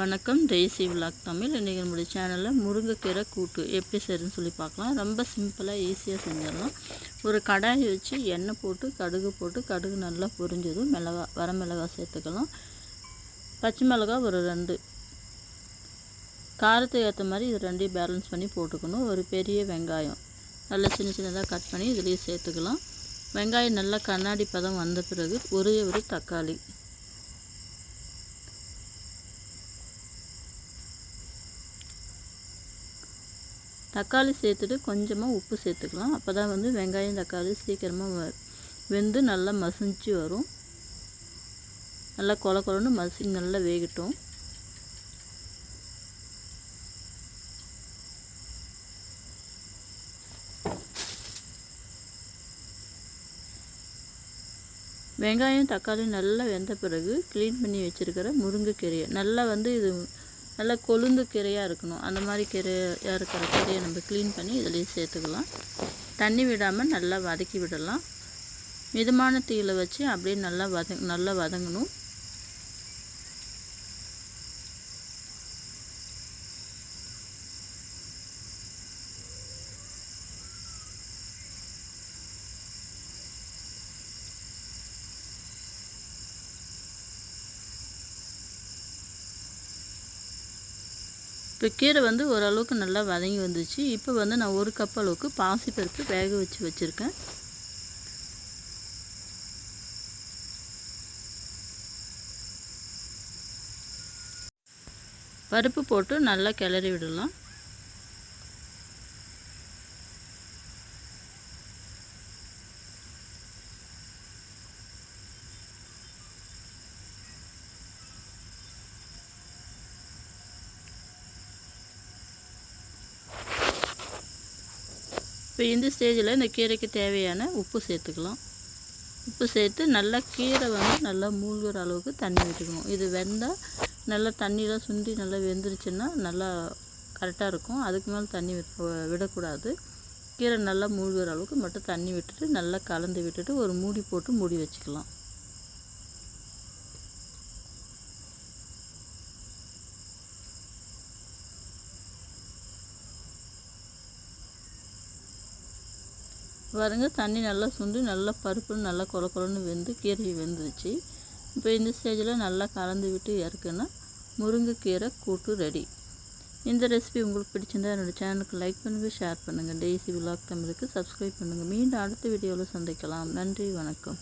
வணக்கம். Daisy vlog Tamil இன்றைக்கி நம்மளுடைய சேனலில் முருங்கைக்கீரை கூட்டு எப்படி செய்யறதுன்னு சொல்லி பார்க்கலாம். ரொம்ப சிம்பிளாக ஈஸியாக செஞ்சிடலாம். ஒரு கடாயை வச்சு எண்ணெய் போட்டு கடுகு போட்டு கடுகு நல்லா பொரிஞ்சதும் மிளகா வரமிளகா சேர்த்துக்கலாம். பச்சை மிளகா ஒரு ரெண்டு. காரத்துக்கு ஏற்ற மாதிரி இது ரெண்டையும் பேலன்ஸ் பண்ணி போட்டுக்கணும். ஒரு பெரிய வெங்காயம் நல்லா சின்ன சின்னதாக கட் பண்ணி இதுலேயே சேர்த்துக்கலாம். வெங்காயம் நல்லா கண்ணாடி பதம் வந்த பிறகு ஒரே ஒரு தக்காளி. தக்காளி சேர்த்துட்டு கொஞ்சமாக உப்பு சேர்த்துக்கலாம். அப்போ தான் வந்து வெங்காயம் தக்காளி சீக்கிரமாக வெந்து நல்லா மசிஞ்சு வரும். நல்லா கொல கொலன்னு மசி நல்லா வேகட்டும். வெங்காயம் தக்காளி நல்லா வெந்த பிறகு க்ளீன் பண்ணி வச்சுருக்கிற முருங்கைக்கீரையை நல்லா வந்து இது நல்லா கொழுந்து கீரையாக இருக்கணும். அந்த மாதிரி கீரையாக இருக்கிற கீரையை நம்ம க்ளீன் பண்ணி இதிலேயே சேர்த்துக்கலாம். தண்ணி விடாமல் நல்லா வதக்கி விடலாம். மிதமான தீயில் வச்சு அப்படியே நல்லா வத நல்லா வதங்கணும். இப்போ கீரை வந்து ஓரளவுக்கு நல்லா வதங்கி வந்துச்சு. இப்போ வந்து நான் ஒரு கப் அளவுக்கு பாசிப்பருப்பு வேக வச்சு வச்சுருக்கேன். பருப்பு போட்டு நல்லா கிளறி விடலாம். இப்போ இந்த ஸ்டேஜில் இந்த கீரைக்கு தேவையான உப்பு சேர்த்துக்கலாம். உப்பு சேர்த்து நல்லா கீரை வந்து நல்லா மூழ்கிற அளவுக்கு தண்ணி விட்டுக்கணும் இது வெந்தால் நல்லா தண்ணியெலாம் சுண்டி நல்லா வெந்துருச்சுன்னா நல்லா கரெக்டாக இருக்கும். அதுக்கு மேலே தண்ணி விடக்கூடாது. கீரை நல்லா மூழ்கிற அளவுக்கு மட்டும் தண்ணி விட்டுட்டு நல்லா கலந்து விட்டுட்டு ஒரு மூடி போட்டு மூடி வச்சுக்கலாம். பாருங்க தண்ணி நல்லா சுண்டு நல்லா பருப்பு நல்லா கொல கொலன்னு வெந்து கீரை வெந்துருச்சு. இப்போ இந்த ஸ்டேஜில் நல்லா கலந்து விட்டு இறக்குன்னா முருங்கைக்கீரை கூட்டு ரெடி இந்த ரெசிபி உங்களுக்கு பிடிச்சிருந்தா என்னோடய சேனலுக்கு லைக் பண்ணுங்கள் ஷேர் பண்ணுங்கள் டெய்ஸி விலாக் தமிழுக்கு சப்ஸ்கிரைப் பண்ணுங்கள் மீண்டும் அடுத்த வீடியோவில் சந்திக்கலாம். நன்றி வணக்கம்.